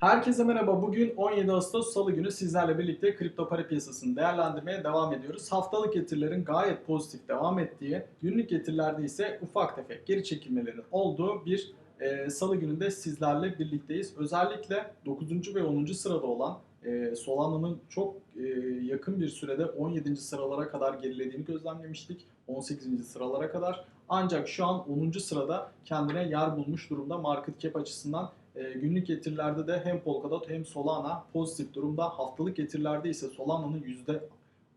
Herkese merhaba. Bugün 17 Ağustos Salı günü sizlerle birlikte kripto para piyasasını değerlendirmeye devam ediyoruz. Haftalık getirilerin gayet pozitif devam ettiği, günlük getirilerde ise ufak tefek geri çekilmelerin olduğu bir e, salı gününde sizlerle birlikteyiz. Özellikle 9. ve 10. sırada olan e, Solana'nın çok e, yakın bir sürede 17. sıralara kadar gerilediğini gözlemlemiştik. 18. sıralara kadar. Ancak şu an 10. sırada kendine yer bulmuş durumda market cap açısından. E, günlük getirilerde de hem Polkadot hem Solana pozitif durumda. Haftalık getirilerde ise Solana'nın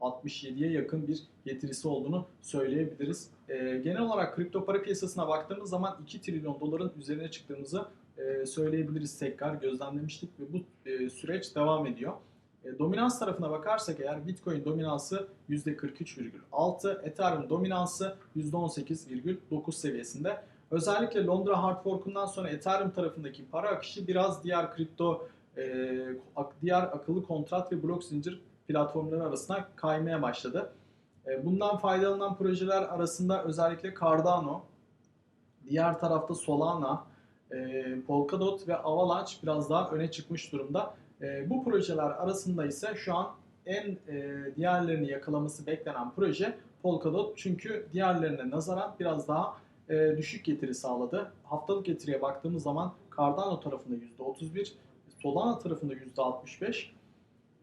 %67'ye yakın bir getirisi olduğunu söyleyebiliriz. E, genel olarak kripto para piyasasına baktığımız zaman 2 trilyon doların üzerine çıktığımızı e, söyleyebiliriz tekrar gözlemlemiştik ve bu e, süreç devam ediyor. E, dominans tarafına bakarsak eğer Bitcoin dominansı %43,6, Ethereum dominansı %18,9 seviyesinde. Özellikle Londra hard fork'undan sonra Ethereum tarafındaki para akışı biraz diğer kripto, e, diğer akıllı kontrat ve blok zincir platformları arasına kaymaya başladı. E, bundan faydalanan projeler arasında özellikle Cardano, diğer tarafta Solana, e, Polkadot ve Avalanche biraz daha öne çıkmış durumda. E, bu projeler arasında ise şu an en e, diğerlerini yakalaması beklenen proje Polkadot. Çünkü diğerlerine nazaran biraz daha e, düşük getiri sağladı. Haftalık getiriye baktığımız zaman Cardano tarafında %31, Solana tarafında %65,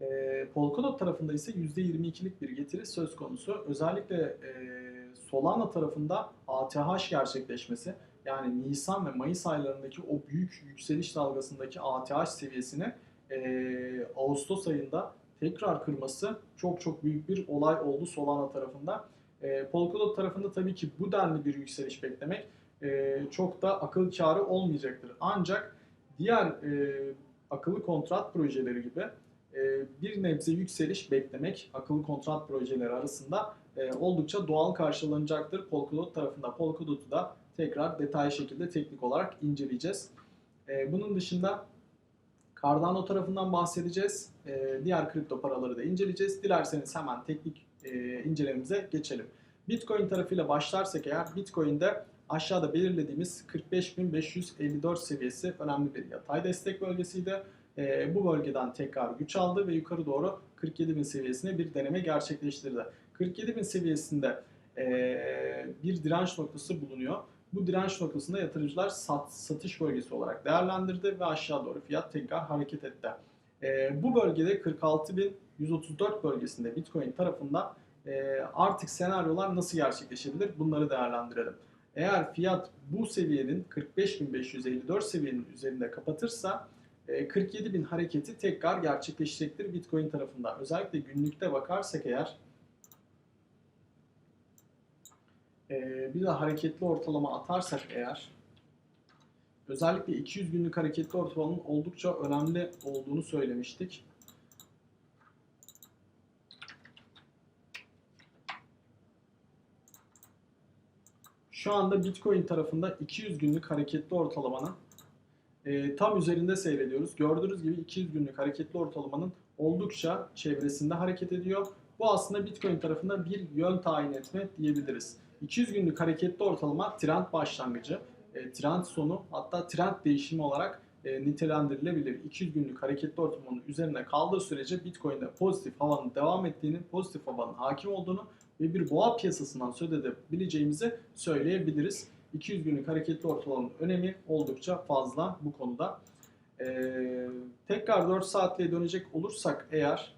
e, Polkadot tarafında ise %22'lik bir getiri söz konusu. Özellikle e, Solana tarafında ATH gerçekleşmesi, yani Nisan ve Mayıs aylarındaki o büyük yükseliş dalgasındaki ATH seviyesini e, Ağustos ayında tekrar kırması çok çok büyük bir olay oldu Solana tarafında. E, Polkadot tarafında tabii ki bu denli bir yükseliş beklemek e, çok da akıl kârı olmayacaktır. Ancak diğer e, akıllı kontrat projeleri gibi e, bir nebze yükseliş beklemek akıllı kontrat projeleri arasında e, oldukça doğal karşılanacaktır Polkadot tarafında. Polkadot'u da tekrar detaylı şekilde teknik olarak inceleyeceğiz. E, bunun dışında Cardano tarafından bahsedeceğiz. E, diğer kripto paraları da inceleyeceğiz. Dilerseniz hemen teknik e, incelememize geçelim. Bitcoin tarafıyla başlarsak eğer Bitcoin'de aşağıda belirlediğimiz 45.554 seviyesi önemli bir yatay destek bölgesiydi. E, bu bölgeden tekrar güç aldı ve yukarı doğru 47.000 seviyesine bir deneme gerçekleştirdi. 47.000 seviyesinde e, bir direnç noktası bulunuyor. Bu direnç noktasında yatırımcılar sat, satış bölgesi olarak değerlendirdi ve aşağı doğru fiyat tekrar hareket etti. E, bu bölgede 46.134 bölgesinde Bitcoin tarafında e, artık senaryolar nasıl gerçekleşebilir bunları değerlendirelim. Eğer fiyat bu seviyenin 45.554 seviyenin üzerinde kapatırsa 47.000 hareketi tekrar gerçekleşecektir Bitcoin tarafında. Özellikle günlükte bakarsak eğer bir de hareketli ortalama atarsak eğer özellikle 200 günlük hareketli ortalamanın oldukça önemli olduğunu söylemiştik. Şu anda Bitcoin tarafında 200 günlük hareketli ortalamanın e, tam üzerinde seyrediyoruz. Gördüğünüz gibi 200 günlük hareketli ortalamanın oldukça çevresinde hareket ediyor. Bu aslında Bitcoin tarafında bir yön tayin etme diyebiliriz. 200 günlük hareketli ortalama trend başlangıcı, e, trend sonu hatta trend değişimi olarak e, nitelendirilebilir. 200 günlük hareketli ortalamanın üzerinde kaldığı sürece Bitcoin'de pozitif havanın devam ettiğini, pozitif havanın hakim olduğunu ve bir boğa piyasasından söz edebileceğimizi söyleyebiliriz. 200 günlük hareketli ortalamanın önemi oldukça fazla bu konuda. Ee, tekrar 4 saatliğe dönecek olursak eğer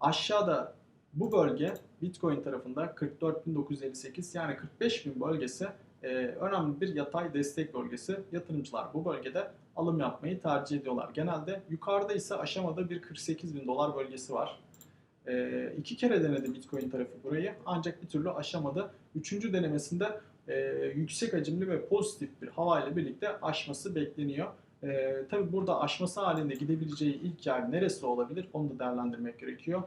aşağıda bu bölge Bitcoin tarafında 44.958 yani 45.000 bölgesi e, önemli bir yatay destek bölgesi. Yatırımcılar bu bölgede alım yapmayı tercih ediyorlar. Genelde yukarıda ise aşamada bir 48.000 dolar bölgesi var. E, iki kere denedi Bitcoin tarafı burayı ancak bir türlü aşamadı. Üçüncü denemesinde e, yüksek hacimli ve pozitif bir hava ile birlikte aşması bekleniyor. E, tabii burada aşması halinde gidebileceği ilk yer neresi olabilir onu da değerlendirmek gerekiyor.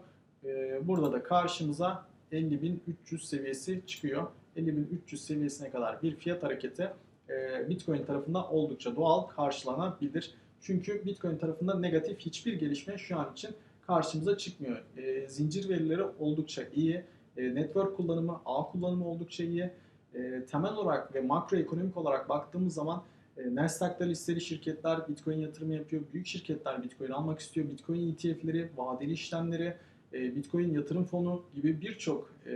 E, burada da karşımıza 50.300 seviyesi çıkıyor. 50.300 seviyesine kadar bir fiyat hareketi e, Bitcoin tarafında oldukça doğal karşılanabilir. Çünkü Bitcoin tarafında negatif hiçbir gelişme şu an için karşımıza çıkmıyor. E, zincir verileri oldukça iyi. E, network kullanımı, ağ kullanımı oldukça iyi. E, temel olarak ve makroekonomik olarak baktığımız zaman E, Nasdaq'ta listeli şirketler Bitcoin yatırımı yapıyor. Büyük şirketler Bitcoin almak istiyor. Bitcoin ETF'leri, vadeli işlemleri, e, Bitcoin yatırım fonu gibi birçok e,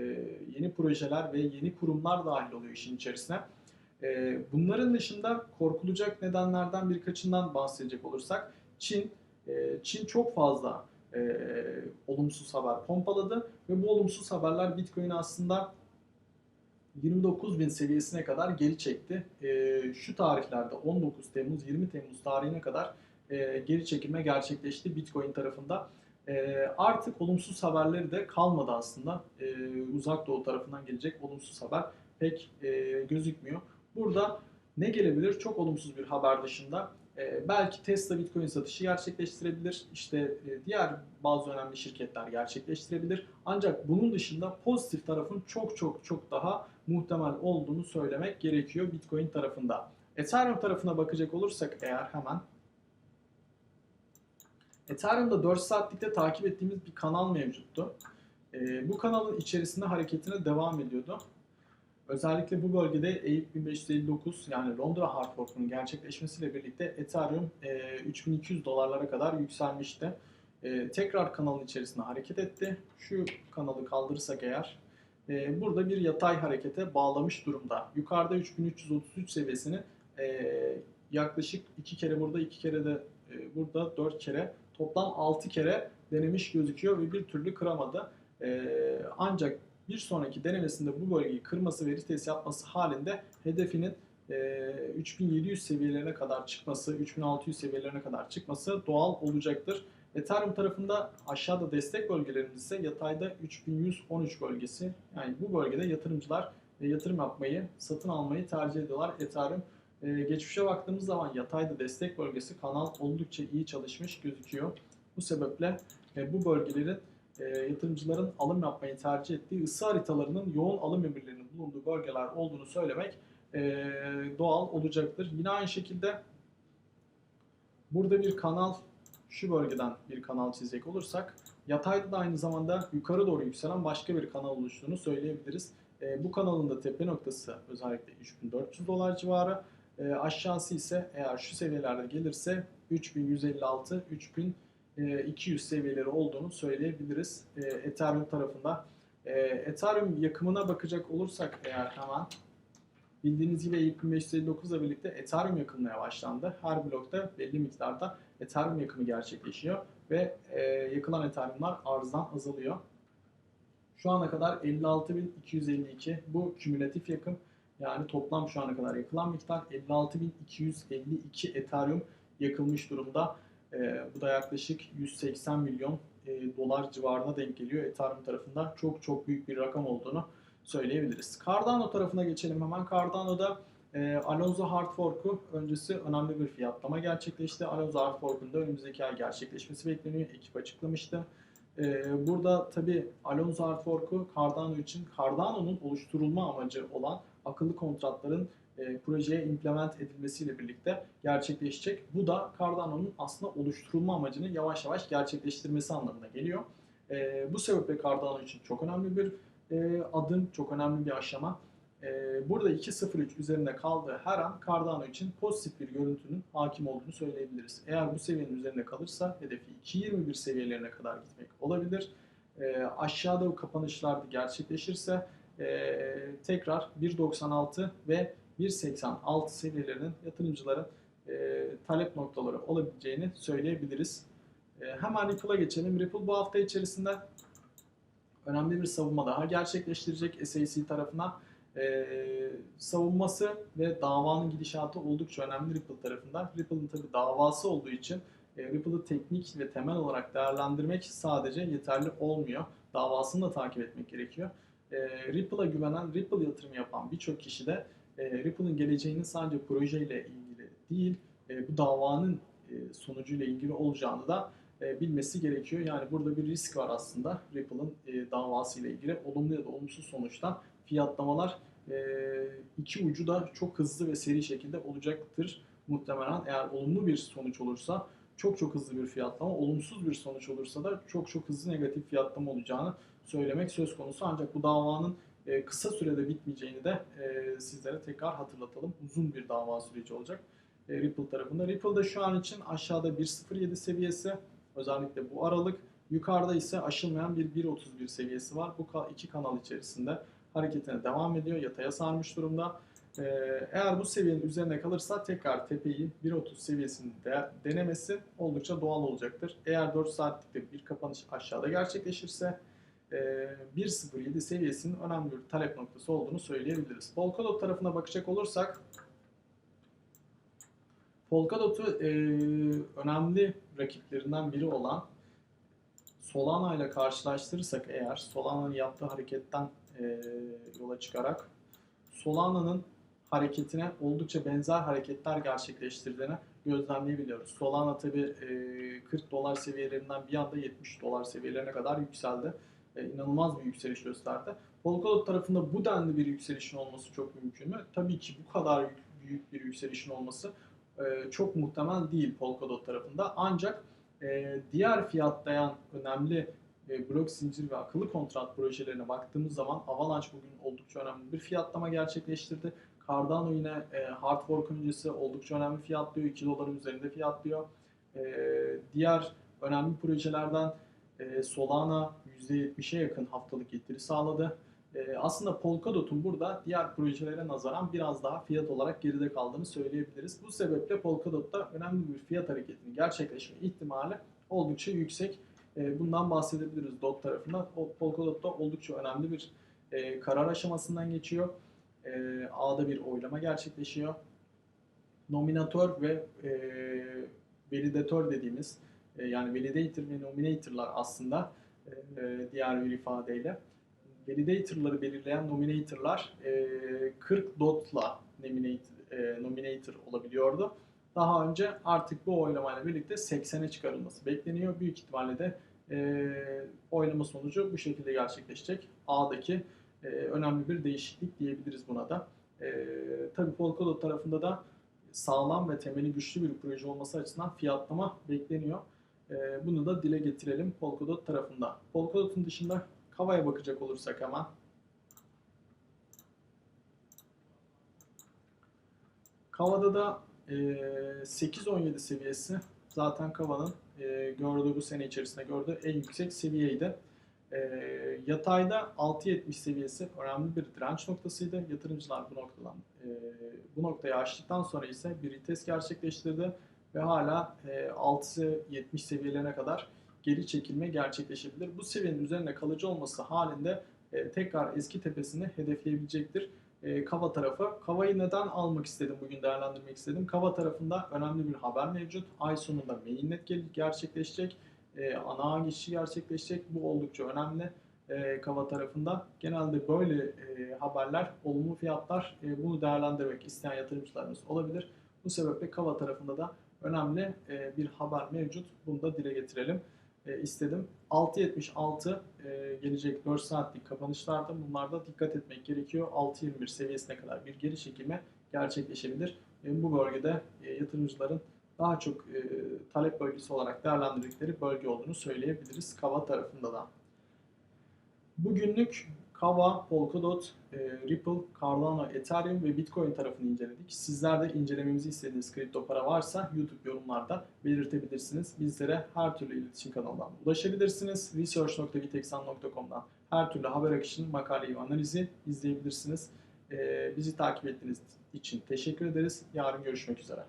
yeni projeler ve yeni kurumlar dahil oluyor işin içerisine. E, Bunların dışında korkulacak nedenlerden birkaçından bahsedecek olursak Çin, e, Çin çok fazla e, olumsuz haber pompaladı ve bu olumsuz haberler Bitcoin'i aslında 29 bin seviyesine kadar geri çekti. E, şu tarihlerde 19 Temmuz 20 Temmuz tarihine kadar e, geri çekilme gerçekleşti Bitcoin tarafında. E, artık olumsuz haberleri de kalmadı aslında. E, uzak doğu tarafından gelecek olumsuz haber pek e, gözükmüyor. Burada ne gelebilir? Çok olumsuz bir haber dışında e, belki Tesla Bitcoin satışı gerçekleştirebilir. İşte e, diğer bazı önemli şirketler gerçekleştirebilir. Ancak bunun dışında pozitif tarafın çok çok çok daha muhtemel olduğunu söylemek gerekiyor Bitcoin tarafında. Ethereum tarafına bakacak olursak eğer hemen Ethereum'da 4 saatlikte takip ettiğimiz bir kanal mevcuttu. E, bu kanalın içerisinde hareketine devam ediyordu. Özellikle bu bölgede EIP 1559 yani Londra hard fork'unun gerçekleşmesiyle birlikte Ethereum e, 3200 dolarlara kadar yükselmişti. E, tekrar kanalın içerisinde hareket etti. Şu kanalı kaldırırsak eğer e, burada bir yatay harekete bağlamış durumda. Yukarıda 3333 seviyesini e, yaklaşık 2 kere burada 2 kere de e, burada 4 kere toplam 6 kere denemiş gözüküyor ve bir türlü kıramadı. E, ancak bir sonraki denemesinde bu bölgeyi kırması ve retest yapması halinde hedefinin e, 3700 seviyelerine kadar çıkması, 3600 seviyelerine kadar çıkması doğal olacaktır. Ethereum tarafında aşağıda destek bölgelerimiz ise yatayda 3113 bölgesi. Yani bu bölgede yatırımcılar e, yatırım yapmayı, satın almayı tercih ediyorlar. Ethereum e, geçmişe baktığımız zaman yatayda destek bölgesi kanal oldukça iyi çalışmış gözüküyor. Bu sebeple e, bu bölgelerin e, yatırımcıların alım yapmayı tercih ettiği ısı haritalarının yoğun alım emirlerinin bulunduğu bölgeler olduğunu söylemek e, doğal olacaktır. Yine aynı şekilde burada bir kanal şu bölgeden bir kanal çizecek olursak yatayda da aynı zamanda yukarı doğru yükselen başka bir kanal oluştuğunu söyleyebiliriz. E, bu kanalın da tepe noktası özellikle 3400 dolar civarı. E, aşağısı ise eğer şu seviyelerde gelirse 3156 3200 seviyeleri olduğunu söyleyebiliriz e, Ethereum tarafında. E, Ethereum yakımına bakacak olursak eğer hemen bildiğiniz gibi EIP 1559 ile birlikte Ethereum yakılmaya başlandı. Her blokta belli miktarda Ethereum yakımı gerçekleşiyor ve e, yakılan Ethereum'lar arzdan azalıyor. Şu ana kadar 56.252 bu kümülatif yakım yani toplam şu ana kadar yakılan miktar 56.252 Ethereum yakılmış durumda. E, bu da yaklaşık 180 milyon e, dolar civarına denk geliyor Ethereum tarafında. Çok çok büyük bir rakam olduğunu söyleyebiliriz. Cardano tarafına geçelim hemen. Cardano'da e, Alonzo Hard Fork'u öncesi önemli bir fiyatlama gerçekleşti. Alonzo Hard Fork'un da önümüzdeki ay gerçekleşmesi bekleniyor. Ekip açıklamıştı. E, burada tabi Alonzo Hard Fork'u Cardano için Cardano'nun oluşturulma amacı olan akıllı kontratların e, projeye implement edilmesiyle birlikte gerçekleşecek. Bu da Cardano'nun aslında oluşturulma amacını yavaş yavaş gerçekleştirmesi anlamına geliyor. E, bu sebeple Cardano için çok önemli bir e, adım, çok önemli bir aşama. E, burada 2.03 üzerinde kaldığı her an Cardano için pozitif bir görüntünün hakim olduğunu söyleyebiliriz. Eğer bu seviyenin üzerinde kalırsa hedefi 2.21 seviyelerine kadar gitmek olabilir. E, aşağıda bu kapanışlar gerçekleşirse e, tekrar 1.96 ve 1.86 seviyelerinin yatırımcıların e, talep noktaları olabileceğini söyleyebiliriz. E, hemen Ripple'a geçelim. Ripple bu hafta içerisinde önemli bir savunma daha gerçekleştirecek SEC tarafına. E, savunması ve davanın gidişatı oldukça önemli Ripple tarafından. Ripple'ın tabi davası olduğu için e, Ripple'ı teknik ve temel olarak değerlendirmek sadece yeterli olmuyor. Davasını da takip etmek gerekiyor. E, Ripple'a güvenen, Ripple yatırımı yapan birçok kişi de e, Ripple'ın geleceğinin sadece projeyle ilgili değil, e, bu davanın e, sonucuyla ilgili olacağını da e, bilmesi gerekiyor. Yani burada bir risk var aslında Ripple'ın davası ile ilgili. Olumlu ya da olumsuz sonuçtan fiyatlamalar iki ucu da çok hızlı ve seri şekilde olacaktır muhtemelen. Eğer olumlu bir sonuç olursa çok çok hızlı bir fiyatlama, olumsuz bir sonuç olursa da çok çok hızlı negatif fiyatlama olacağını söylemek söz konusu. Ancak bu davanın e, kısa sürede bitmeyeceğini de e, sizlere tekrar hatırlatalım. Uzun bir dava süreci olacak. e, Ripple tarafında. Ripple'da şu an için aşağıda 1.07 seviyesi özellikle bu aralık. Yukarıda ise aşılmayan bir 1.31 seviyesi var. Bu iki kanal içerisinde hareketine devam ediyor. Yataya sarmış durumda. Eğer bu seviyenin üzerine kalırsa tekrar tepeyi 1.30 seviyesinin de- denemesi oldukça doğal olacaktır. Eğer 4 saatlikte bir kapanış aşağıda gerçekleşirse 1.07 seviyesinin önemli bir talep noktası olduğunu söyleyebiliriz. Polkadot tarafına bakacak olursak Polkadot'u e, önemli rakiplerinden biri olan Solana ile karşılaştırırsak eğer Solana'nın yaptığı hareketten e, yola çıkarak Solana'nın hareketine oldukça benzer hareketler gerçekleştirdiğini gözlemleyebiliyoruz. Solana tabi 40 dolar seviyelerinden bir anda 70 dolar seviyelerine kadar yükseldi. E, inanılmaz bir yükseliş gösterdi. Polkadot tarafında bu denli bir yükselişin olması çok mümkün mü? Tabii ki bu kadar yük- büyük bir yükselişin olması e, çok muhtemel değil Polkadot tarafında. Ancak e, diğer fiyatlayan önemli e, blok zincir ve akıllı kontrat projelerine baktığımız zaman Avalanche bugün oldukça önemli bir fiyatlama gerçekleştirdi. Cardano yine hard fork öncesi oldukça önemli fiyatlıyor. 2 doların üzerinde fiyatlıyor. Diğer önemli projelerden Solana %70'e yakın haftalık getiri sağladı. E, aslında Polkadot'un burada diğer projelere nazaran biraz daha fiyat olarak geride kaldığını söyleyebiliriz. Bu sebeple Polkadot'ta önemli bir fiyat hareketinin gerçekleşme ihtimali oldukça yüksek. E, bundan bahsedebiliriz DOT tarafından. Polkadot'ta oldukça önemli bir e, karar aşamasından geçiyor. E, A'da bir oylama gerçekleşiyor. Nominatör ve e, validatör dediğimiz e, yani validator ve nominator'lar aslında e, diğer bir ifadeyle validator'ları belirleyen nominator'lar e, 40 dot'la nominate, e, nominator olabiliyordu. Daha önce artık bu oylamayla birlikte 80'e çıkarılması bekleniyor. Büyük ihtimalle de e, oylama sonucu bu şekilde gerçekleşecek. A'daki e, önemli bir değişiklik diyebiliriz buna da. E, tabii Polkadot tarafında da sağlam ve temeli güçlü bir proje olması açısından fiyatlama bekleniyor. E, bunu da dile getirelim Polkadot tarafında. Polkadot'un dışında Kava'ya bakacak olursak hemen. Kava'da da e, 8-17 seviyesi zaten Kava'nın e, gördüğü bu sene içerisinde gördüğü en yüksek seviyeydi. E, yatayda 6.70 seviyesi önemli bir direnç noktasıydı. Yatırımcılar bu noktadan e, bu noktayı aştıktan sonra ise bir retest gerçekleştirdi ve hala e, 6.70 seviyelerine kadar geri çekilme gerçekleşebilir. Bu seviyenin üzerinde kalıcı olması halinde e, tekrar eski tepesini hedefleyebilecektir. E, Kava tarafı. Kava'yı neden almak istedim, bugün değerlendirmek istedim. Kava tarafında önemli bir haber mevcut. Ay sonunda mainnet gerçekleşecek. E, ana geçişi gerçekleşecek. Bu oldukça önemli e, Kava tarafında. Genelde böyle e, haberler, olumlu fiyatlar e, bunu değerlendirmek isteyen yatırımcılarımız olabilir. Bu sebeple Kava tarafında da önemli e, bir haber mevcut. Bunu da dile getirelim e, istedim. 6.76 e, gelecek 4 saatlik kapanışlarda bunlarda dikkat etmek gerekiyor. 6.21 seviyesine kadar bir geri çekilme gerçekleşebilir. Bu bölgede yatırımcıların daha çok talep bölgesi olarak değerlendirdikleri bölge olduğunu söyleyebiliriz Kava tarafında da. Bugünlük Kava, Polkadot, e, Ripple, Cardano, Ethereum ve Bitcoin tarafını inceledik. Sizler de incelememizi istediğiniz kripto para varsa YouTube yorumlarda belirtebilirsiniz. Bizlere her türlü iletişim kanalından ulaşabilirsiniz. research.vitexan.com'dan her türlü haber akışını, makaleyi ve analizi izleyebilirsiniz. E, bizi takip ettiğiniz için teşekkür ederiz. Yarın görüşmek üzere.